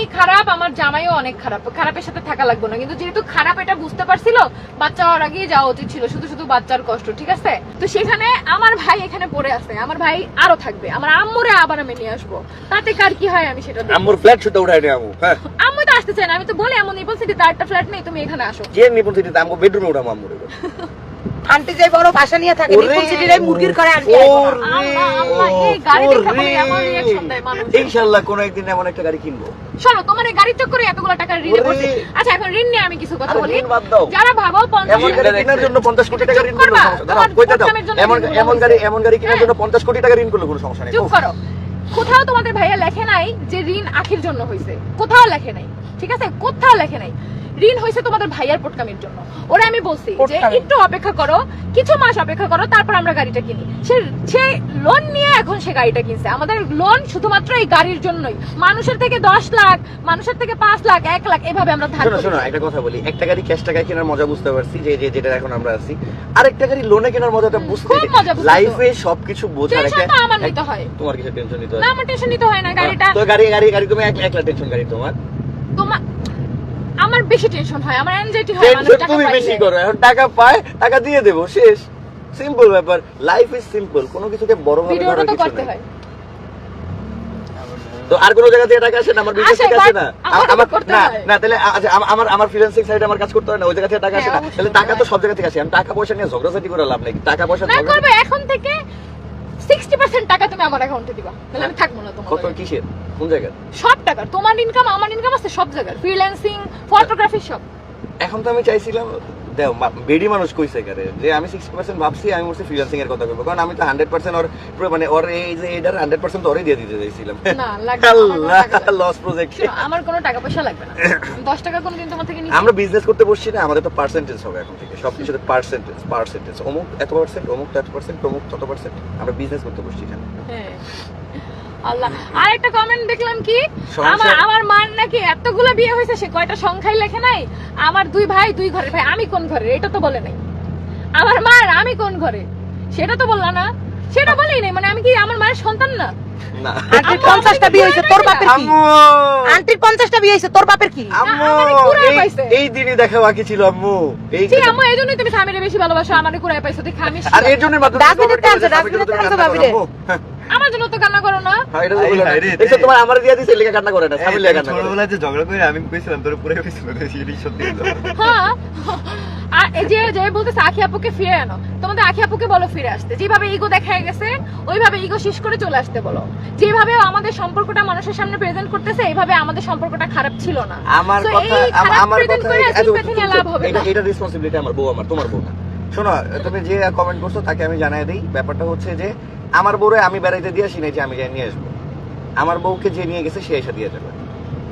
আমি খারাপ আমার জামাইও অনেক খারাপ। খারাপের সাথে থাকা লাগবে না। কিন্তু যেহেতু খারাপ এটা বুঝতে পারছিল বাচ্চা হওয়ার আগেই যাওয়া উচিত ছিল শুধু শুধু বাচ্চার কষ্ট ঠিক আছে? তো সেখানে আমার ভাই এখানে পড়ে আছে আমার ভাই আরও থাকবে আমার আম্মুরে আবার আমি নিয়ে আসব। তাতে কার কি হয় আমি সেটা। আম্মুর ফ্ল্যাট শুতে উঠাই নিয়ে আমু হ্যাঁ। আম্মু তো আসতে চায় না আমি তো বলি এমন নিপল সিটি তার একটা ফ্ল্যাট নেই তুমি এখানে আসো। যে নিপুণ সিটিতে আমগো বেডরুমে উঠাম আম্মুর আন্টি যে বড় ভাষা নিয়ে থাকে নিপুণ সিটির এই মুরগির করে আন্টি গাড়ি ইনশাআল্লাহ কোন একদিন এমন একটা গাড়ি কিনবো। শোনো তোমার এই গাড়ির চক্করে এতগুলো টাকা ঋণে। পড়ছে আচ্ছা এখন ঋণ নিয়ে আমি কিছু কথা বলি। ঋণ বাদ দাও। যারা ভাবো পঞ্চাশ এমন গাড়ি কেনার জন্য পঞ্চাশ কোটি টাকা ঋণ করল কইতে দাও। এমন এমন গাড়ি এমন গাড়ি কেনার হ্যাঁ। জন্য পঞ্চাশ কোটি টাকা ঋণ করল কোনো সমস্যা নেই। চুপ করো। কোথাও তোমাদের ভাইয়া লেখে নাই যে ঋণ আখির জন্য হয়েছে কোথাও লেখে নাই। ঠিক আছে? কোথাও লেখে নাই। ঋণ হয়েছে তোমাদের ভাইয়ার পোটকামির জন্য। ওরা আমি বলছি যে একটু অপেক্ষা করো কিছু মাস অপেক্ষা করো তারপর আমরা গাড়িটা কিনি। সে সে লোন নিয়ে এখন সে গাড়িটা কিনছে। আমাদের লোন শুধুমাত্র এই গাড়ির জন্যই। মানুষের থেকে দশ লাখ মানুষের থেকে পাঁচ লাখ এক লাখ এভাবে আমরা ধার শোনো একটা কথা বলি। একটা গাড়ি ক্যাশ টাকায় কেনার মজা বুঝতে পারছি যে যে যেটা এখন আমরা আছি। আরেকটা গাড়ি লোনে কেনার মজাটা বুঝতে খুব মজা বুঝতে লাইফে সবকিছু বোঝার টেনশন একটা আমার নিতে হয়। তোমার কিছু টেনশন নিতে হয় না। আমার টেনশন নিতে হয় না গাড়িটা। তো গাড়ি গাড়ি গাড়ি তুমি এক লাখ টেনশন গাড়ি তোমার। তোমার আমার বেশি টেনশন হয় আমার অ্যাংজাইটি হয় মানুষ টাকা তুমি বেশি করো এখন টাকা পায় টাকা দিয়ে দেবো শেষ। সিম্পল ব্যাপার লাইফ ইজ সিম্পল কোনো কিছুকে বড় ভাবে তো কিছু করতে হয়। তো আর কোনো জায়গা থেকে টাকা আসে না? আমার বিজনেস থেকে আসে না? আমার করতে না না তাহলে আচ্ছা, আমার আমার ফ্রিল্যান্সিং সাইডে আমার কাজ করতে হয় না? ওই জায়গা থেকে টাকা আসে হ্যাঁ, না? তাহলে টাকা তো সব জায়গা থেকে আসে। আমি টাকা পয়সা নিয়ে ঝগড়াঝাটি করে লাভ নেই। টাকা পয়সা না করবে এখন থেকে সিক্সটি পার্সেন্ট টাকা তুমি আমার অ্যাকাউন্টে দিবা। তাহলে আমি থাকব না তোমার কত? কিসের? কোন জায়গা সব টাকার। তোমার ইনকাম আমার ইনকাম আছে সব জায়গায় ফ্রিল্যান্সিং ফটোগ্রাফি সব। এখন তো আমি চাইছিলাম দেও বেডি মানুষ কইছে কারে যে আমি সিক্সটি পার্সেন্ট ভাবছি আমি বলছি ফ্রিল্যান্সিং এর কথা বলব কারণ আমি তো হান্ড্রেড পার্সেন্ট ওর মানে ওর এই যে এটার হান্ড্রেড পার্সেন্ট ওরই দিয়ে দিতে চাইছিলাম। কোনো। লস প্রজেক্ট আমার কোনো টাকা পয়সা লাগবে না। দশ টাকা কোনদিন তোমার থেকে আমরা বিজনেস করতে বসছি না আমাদের তো পার্সেন্টেজ হবে এখন থেকে সব কিছুতে পার্সেন্টেজ পার্সেন্টেজ অমুক এত পার্সেন্ট অমুক এত পার্সেন্ট অমুক তত পার্সেন্ট আমরা বিজনেস করতে বসছি এখানে। হ্যাঁ। আল্লাহ। আর একটা কমেন্ট দেখলাম কি? আমার আমার মার নাকি এতগুলো বিয়ে হয়েছে সে কয়টা সংখ্যাই লেখে নাই? আমার দুই ভাই দুই ঘরের ভাই আমি কোন ঘরে? এটা তো বলে নাই। আমার মার আমি কোন ঘরে? সেটা তো বললা না। সেটা বলেই নাই। মানে আমি কি আমার মায়ের সন্তান না? না। আন্টির আম্মু পঞ্চাশটা বিয়ে হয়েছে তোর বাপের কি? আন্টির পঞ্চাশটা বিয়ে হয়েছে তোর বাপের কি? আম্মু এই-। দিনই দেখা বাকি ছিল আম্মু। এই জি আম্মু এই জন্যই তুমি স্বামীরে বেশি ভালোবাসো আমার কুড়ায় পাইছো। দেখে আমি আর এর জন্য মাত্র ডাস্টবিনে টানছো, ডাস্টবিনে টানছো ভাবিরে। আমার জন্য তো কান্না করো না। হ্যাঁ এটা। তোমার আমার দিয়ে দিছে লেখা কান্না করে না লেখা কান্না করে। ছোটবেলায় যে ঝগড়া করে আমি কইছিলাম তোর পুরো কইছিল সত্যি হ্যাঁ আর এই যে যে বলতেছে আখি আপুকে ফিরে আনো। তোমাদের আখি আপুকে বলো ফিরে আসতে। যেভাবে ইগো দেখা গেছে ওইভাবে ইগো শেষ করে চলে আসতে বলো। যেভাবে আমাদের সম্পর্কটা মানুষের সামনে প্রেজেন্ট করতেছে এইভাবে আমাদের সম্পর্কটা খারাপ ছিল না। আমার কথা আমার কথা লাভ হবে এটা না। এটা রেসপন্সিবিলিটি আমার বউ আমার তোমার বউ না। শোনো তুমি যে কমেন্ট করছ তাকে আমি জানাই দিই। ব্যাপারটা হচ্ছে যে আমার বউরে আমি বেড়াইতে দিয়ে আসি নাই যে আমি যাই নিয়ে আসব। আমার বউকে যে নিয়ে গেছে সে এসে দিয়ে যাবে।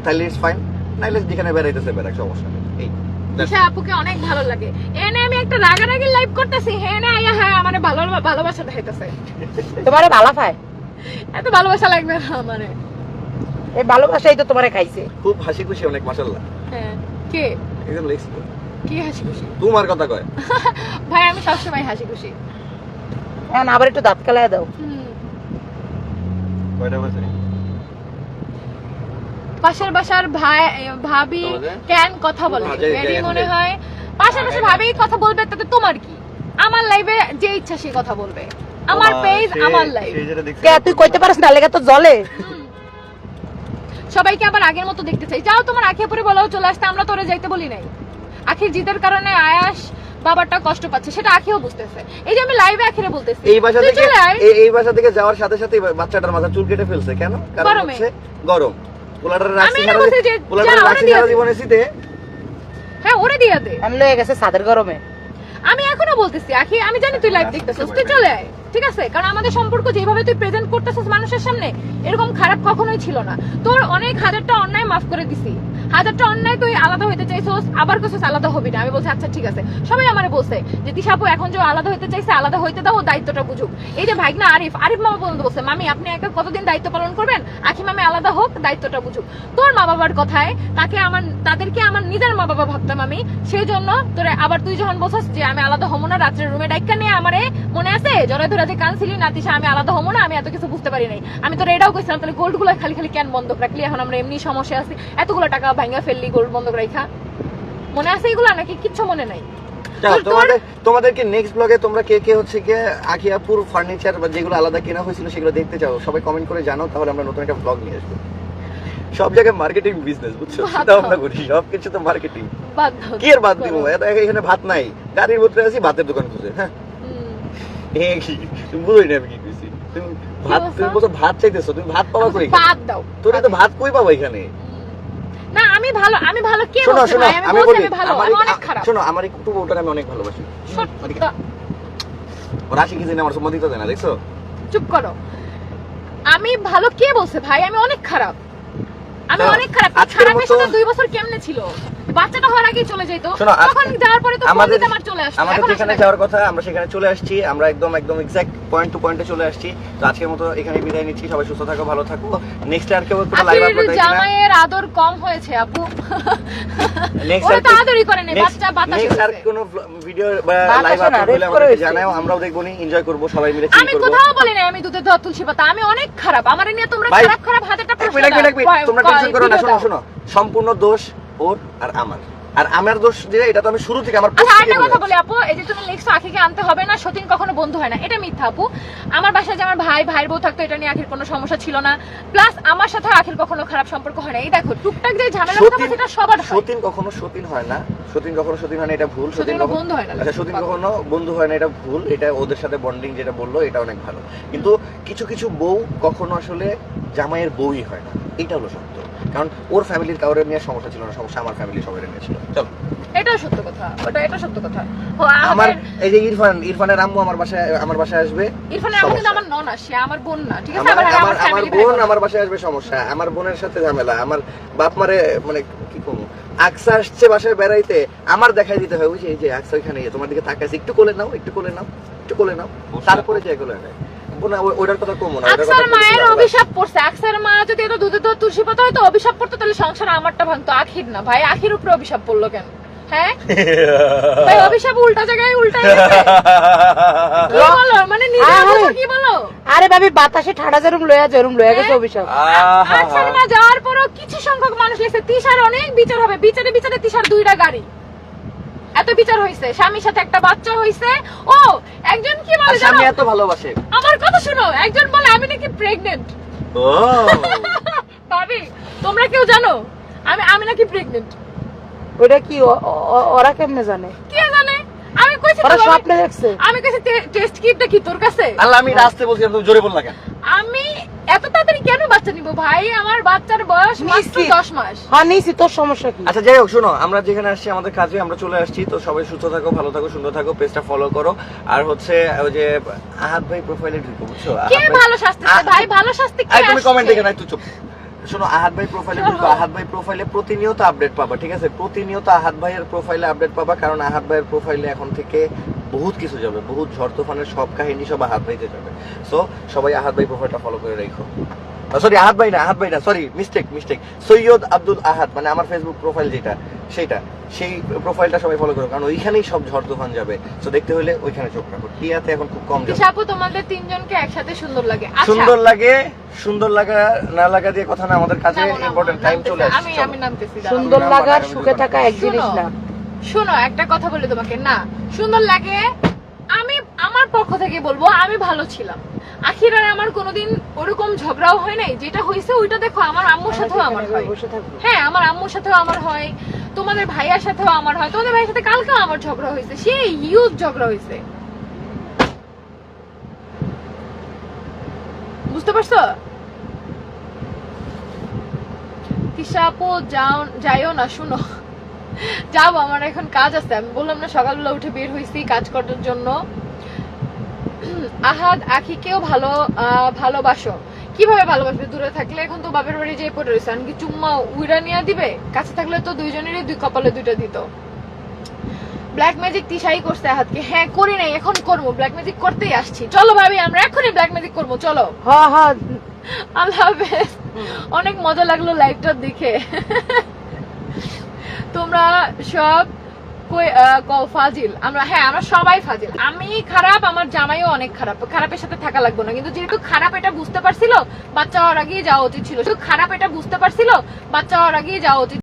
তাহলে ইটস ফাইন নাইলে যেখানে বেড়াইতেছে বেড়াক সমস্যা নেই। এই দিশা আপুকে অনেক ভালো লাগে। এনে আমি একটা রাগারাগি লাইভ করতেছি। হ্যাঁ না আয়া হ্যাঁ আমার ভালো ভালোবাসা দেখাইতেছে। তোমারে ভালো পায়? এত ভালোবাসা লাগবে না আমারে। এই ভালোবাসাই তো তোমারে খাইছে। খুব হাসি খুশি অনেক হ্যাঁ কে? একদম লেখছি। তো। কি হাসি খুশি তোমার কথা কয়। ভাই আমি সবসময় হাসি খুশি এখন আবার একটু দাঁত কালায় দাও। পাশের বাসার ভাই ভাবি কেন কথা বলে? হ্যাঁ, মনে হয় পাশের বাসার ভাবি কথা বলবে তাতে তোমার কি? আমার লাইভে যে ইচ্ছা সে কথা বলবে। আমার পেজ আমার লাইভ কে তুই কইতে পারিস না লেগে তো জলে সবাইকে আবার আগের মতো দেখতে চাই। যাও তোমার আখি পরে বলো চলে আসতে আমরা তোরে যাইতে বলি নাই। আখির জিদের কারণে আয়াস বাবারটা কষ্ট পাচ্ছে সেটা আখিও বুঝতেছে। এই যে আমি লাইভে আখিরে বলতেছি এই বাসা থেকে এই- এই বাসা থেকে যাওয়ার সাথে সাথে বাচ্চাটার মাথা চুল কেটে ফেলছে কেন? কারণ হচ্ছে গরম। পোলাটার রাখছি আমি না যে, পোলাটার যা, রাখছি। জীবনে শীতে হ্যাঁ ওরে দিয়ে দে। আমি লয়ে গেছে সাদের গরমে। আমি এখনও বলতেছি আখি আমি জানি তুই লাইভ দেখতেছিস তুই চলে আয়। ঠিক আছে? কারণ আমাদের সম্পর্ক যেভাবে তুই প্রেজেন্ট করতেছিস মানুষের সামনে, এরকম খারাপ কখনোই ছিল না। তোর অনেক হাজারটা অন্যায় মাফ করে দিছি। হাজারটা অন্যায় তুই আলাদা হইতে চাইছস, আবার কিছু আলাদা হবি না। আমি বলছি আচ্ছা ঠিক আছে। সবাই আমারে বলছে যে, তিশাপু, এখন যে আলাদা হইতে চাইছে, আলাদা হইতে দাও, দায়িত্বটা বুঝুক। এই যে ভাইগনা আরিফ আরিফ মামা পর্যন্ত বলছে, মামি, আপনি একা কতদিন দায়িত্ব পালন করবেন? আখি মামি আলাদা হোক, দায়িত্বটা বুঝুক। তোর মা বাবার কথায় তাকে আমার, তাদেরকে আমার নিজের মা বাবা ভাবতাম আমি সেই জন্য তোরে আবার তুই যখন বলছিস যে, আমি আলাদা হব না রাত্রের রুমে ডাইকা নিয়ে আমারে মনে আছে? জরে ধরে যে কানছিলি নাতিশা আমি আলাদা হব না আমি এত কিছু বুঝতে পারি নাই। আমি তোর এটাও কইছিলাম তাহলে গোল্ডগুলো খালি খালি কেন বন্ধ রাখলি? এখন আমরা এমনি সমস্যা আছি। এতগুলো টাকা ভাঙা ফেললি গোল্ড বন্ধ রাখা মনে আছে এগুলো নাকি? কিচ্ছু মনে নাই। তোমাদের তোমাদেরকে নেক্সট ব্লগে তোমরা কে কে হচ্ছে গিয়ে আখিয়াপুর ফার্নিচার বা যেগুলো আলাদা কেনা হয়েছিল সেগুলো দেখতে চাও সবাই কমেন্ট করে জানাও তাহলে আমরা নতুন একটা ব্লগ নিয়ে আসব। সব জায়গায় মার্কেটিং বিজনেস বুঝছ? ভাবনা দাও। করি সব কিছু তো মার্কেটিং কি আর বাদ দিব? এখানে ভাত নাই। গাড়ির ভিতরে আছি ভাতের দোকান খুঁজে হ্যাঁ? কি তুমি বুঝোই না আমি কি কইছি তুমি ভাত তুমি বলছো? ভাত চাইতেছো তুমি ভাত পাবা কই বাদ দাও। তোর তো ভাত কই পাবো এখানে? না আমি ভালো আমি ভালো কে শোনো বলছে ভাই আমি আমি বলছি আমি ভালো আমি অনেক খারাপ। শোনো আমার এই কুটু বউটার আমি অনেক ভালোবাসি। সত্যি। ওর আশি কেজি আমার সম্মতি তো দেয় না দেখছ? চুপ করো। আমি ভালো কে বলছে ভাই? আমি অনেক খারাপ। আমি অনেক খারাপ। দুই বছর কেমনে ছিল? বাচ্চাটা হওয়ার আগেই চলে যেত তখন যাওয়ার পরে তো আমাদের আমার চলে আসতো। আমাদের যেখানে যাওয়ার কথা আমরা সেখানে চলে আসছি। আমরা একদম একদম এক্সাক্ট পয়েন্ট টু পয়েন্টে চলে আসছি। তো আজকের মতো এখানে বিদায় নিচ্ছি। সবাই সুস্থ থাকো ভালো থাকো। নেক্সট আর কেউ কোনো লাইভ আপলোড দেয় জামাইয়ের আদর কম হয়েছে আপু। নেক্সট তো আদরই করে নেই বাচ্চা বাতাসে নেক্সট আর কোনো ভিডিও বা লাইভ আপলোড হলে। জানাও আমরাও দেখব নি এনজয় করব সবাই মিলে চিল আমি কোথাও বলি না আমি দুধের ধোয়া তুলসী পাতা। আমি অনেক খারাপ। আমার নিয়ে তোমরা খারাপ খারাপ হাতেটা। তোমরা টেনশন করো না শোনো শোনো। সম্পূর্ণ দোষ ওর আর আমার। আর আমার দোষ যে এটা তো আমি শুরু থেকে আমার আচ্ছা আরেকটা কথা বলি আপু এই যে তুমি লিখছো আখিকে আনতে হবে না সতীন কখনো বন্ধু হয় না এটা মিথ্যা আপু। আমার বাসায় যে আমার ভাই ভাইয়ের বউ থাকতো এটা নিয়ে আখির কোনো সমস্যা ছিল না। প্লাস আমার সাথে আখির কখনো খারাপ সম্পর্ক হয় না এই দেখো টুকটাক যে ঝামেলা কথা সেটা সবার হয়। সতীন কখনো সতীন হয় না। সতীন কখনো সতীন হয় না এটা ভুল। সতীন কখনো বন্ধু হয় না। আচ্ছা সতীন কখনো বন্ধু হয় না এটা ভুল। এটা ওদের সাথে বন্ডিং যেটা বলল এটা অনেক ভালো। কিন্তু কিছু কিছু বউ কখনো আসলে জামাইয়ের বউই হয় না। এটা হলো সত্য। কারণ ওর ফ্যামিলির কাউরে নিয়ে সমস্যা ছিল না সমস্যা আমার ফ্যামিলি সবাই নিয়ে ছিল। চলো। এটাও সত্য কথা ওটা এটা সত্য কথা। আমার এই যে ইরফান ইরফানের আম্মু আমার বাসায় আমার বাসায় আসবে। ইরফানের আম্মু কিন্তু সমস্যা। আমার নন সে আমার বোন না ঠিক আছে? আমার আমার বোন আমার বাসায় আসবে সমস্যা। আমার বোনের সাথে ঝামেলা। আমার বাপ মারে মানে কি কমু আকসা আসছে বাসায় বেড়াইতে আমার দেখাই দিতে হয়। বুঝছি এই যে আকসা ওইখানে তোমার দিকে তাকাইছে। একটু কোলে নাও একটু কোলে নাও একটু কোলে নাও। তারপরে যে বোন ওইটার কথা কমু না ওইটার কথা আকসার মায়ের অভিশাপ পড়ছে আকসার মা যদি এত পাতা হয়তো অভিশাপ পড়তো তাহলে সংসার আমারটা ভাঙতো। আখির না ভাই আখির উপরে অভিশাপ পড়ল কেন? হ্যাঁ? ভাই অভিশাপ উল্টা জায়গায় উল্টা কি বলো? মানে নিজের আরে। কি বলো? আরে ভাবি বাতাসে ঠাডা যেরম লয়া যেরম লয়া গেছে অভিশাপ। আহা। মা যাওয়ার পরও কিছু সংখ্যক মানুষ লিখছে তিশার অনেক বিচার হবে বিচারে বিচারে তিশার দুইটা গাড়ি। এত বিচার হইছে স্বামীর সাথে একটা বাচ্চা হইছে। ও একজন কি আর বলে জানো? এত ভালোবাসে। আমার কথা শুনো একজন বলে আমি নাকি প্রেগনেন্ট ও। ভাবি তোমরা কেউ জানো? আমি আমি নাকি প্রেগনেন্ট ওইটা কি ওরা কেমনে জানে? কে জানে? আমি কইছি ওরা স্বপ্নে দেখছে। আমি কইছি টেস্ট কিটটা কি তোর কাছে? আল্লাহ আমি বলছিলাম তুমি জোরে বললা কেন? আমি এত তাড়াতাড়ি কেন বাচ্চা নিব? ভাই আমার বাচ্চার বয়স মাত্র নিশ্চিত। দশ মাস। হ্যাঁ নিছি তোর সমস্যা কি? আচ্ছা যাই হোক শোনো আমরা যেখানে আসছি আমাদের কাজে আমরা চলে আসছি তো সবাই সুস্থ থাকো ভালো থাকো সুন্দর থাকো পেজটা ফলো করো। আর হচ্ছে ওই যে আহাত ভাই প্রোফাইলে ঢুকো বুঝছ? কে ভাই- ভালো শাস্তি ভাই ভালো শাস্তি কে তুমি কমেন্ট দেখে না একটু চুপ। শোনো আহাদ ভাই প্রোফাইলে ঢুকো। আহাদ ভাই প্রোফাইলে প্রতিনিয়ত আপডেট পাবা ঠিক আছে? প্রতিনিয়ত আহাদ ভাইয়ের প্রোফাইলে আপডেট পাবা কারণ আহাদ ভাইয়ের প্রোফাইলে এখন থেকে বহুত কিছু যাবে বহুত ঝড় তুফানের সব কাহিনী সব আহাত ভাইতে যাবে। সো সবাই আহাত ভাই প্রোফাইলটা ফলো করে রাখো। সরি আহাত ভাই না আহাত ভাই না sorry mistake mistake Syed Abdul Ahad মানে আমার ফেসবুক প্রোফাইল যেটা সেটা সেই প্রোফাইলটা সবাই ফলো করো কারণ ওইখানেই সব ঝড় তুফান যাবে। তো দেখতে হলে ওইখানে চোখ রাখো। টিয়াতে এখন খুব কম যাবে তিশাপু তোমাদের তিনজনকে একসাথে সুন্দর লাগে। আচ্ছা। সুন্দর লাগে সুন্দর লাগা না লাগা দিয়ে কথা না আমাদের কাছে ইম্পর্টেন্ট টাইম চলে আসছে আমি আমি নামতেছি সুন্দর লাগার সুখে থাকা এক জিনিস না। শোনো একটা কথা বলি তোমাকে না সুন্দর লাগে আমি আমার পক্ষ থেকে বলব আমি ভালো ছিলাম। আখির আর আমার কোনোদিন ওরকম ঝগড়াও হয় নাই যেটা হয়েছে ওইটা দেখো আমার আম্মুর সাথেও আমার হয়। হ্যাঁ আমার আম্মুর সাথেও আমার হয়। তোমাদের ভাইয়ার সাথেও আমার হয়। তোমাদের ভাইয়ের সাথে কালকেও আমার ঝগড়া হয়েছে। সেই হিউজ ঝগড়া হয়েছে। বুঝতে পারছ? যাও যাইও না, শুনো। যাব আমার এখন কাজ আছে। আমি বললাম না, সকালবেলা উঠে বের হয়েছি কাজ করার জন্য। আহাদ, আখিকেও ভালো ভালোবাসো। কীভাবে ভালোবাসবে? দূরে থাকলে এখন তো বাপের বাড়ি যেয়ে পড়ে রয়েছে। কি চুম্মা উইরা নিয়ে দিবে কাছে থাকলে তো দুইজনেরই দুই কপালে দুইটা দিত। ব্ল্যাক ম্যাজিক তিশাই করছে আহাদকে হ্যাঁ করি নাই এখন করব। ব্ল্যাক ম্যাজিক করতেই আসছি। চলো ভাবি আমরা এখনই ব্ল্যাক ম্যাজিক করব চলো। হ্যাঁ হ্যাঁ আল্লাহ হাফেজ। অনেক মজা লাগল লাইভটা দেখে। তোমরা সব ফাজিল। আমরা হ্যাঁ আমরা সবাই ফাজিল। আমি খারাপ, আমার জামাইও অনেক খারাপ। খারাপের সাথে থাকা লাগবে না। কিন্তু যেহেতু খারাপ এটা বুঝতে পারছিল, বাচ্চা হওয়ার আগেই যাওয়া উচিত ছিল। শুধু খারাপ এটা বুঝতে পারছিল, বাচ্চা হওয়ার আগেই যাওয়া উচিত